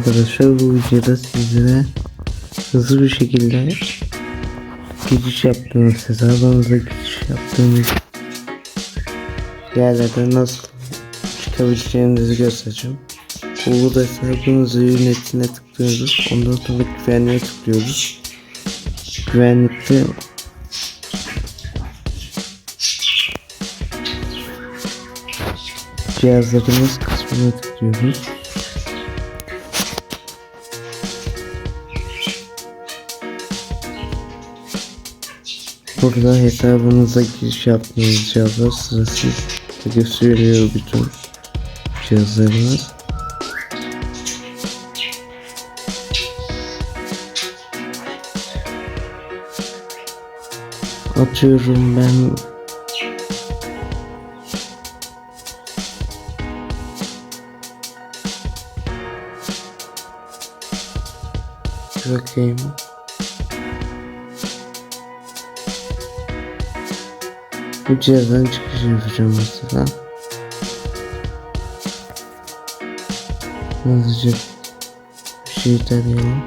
Arkadaşlar bu videoda sizlere hızlı bir şekilde giriş yaptığınız hesabınıza giriş yaptığınız yerlerden nasıl çıkabileceğinizi göstereceğim. Google hesabınızı yönetine tıklıyoruz. Ondan sonra güvenliğe tıklıyoruz. Güvenlikte cihazlarımız kısmına tıklıyoruz. Burada hesabınıza giriş yaptığınız cihazlar sırasız gösteriyor bütün cihazlarınız. Atıyorum ben Bakayım. Bu cihazdan çıkış yapacağım mesela. Hızlıca bir şey tarayalım.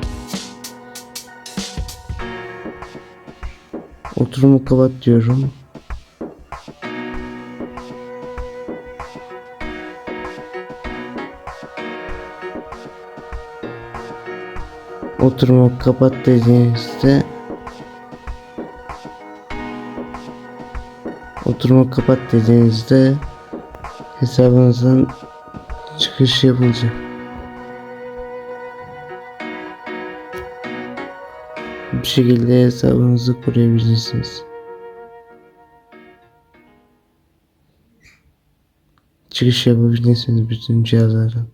Oturumu kapat diyorum. Oturumu kapat dediğinizde Oturumu kapat dediğinizde hesabınızdan çıkış yapılacak. Bu şekilde hesabınızı koruyabilirsiniz. Çıkış yapabilirsiniz bütün cihazlardan.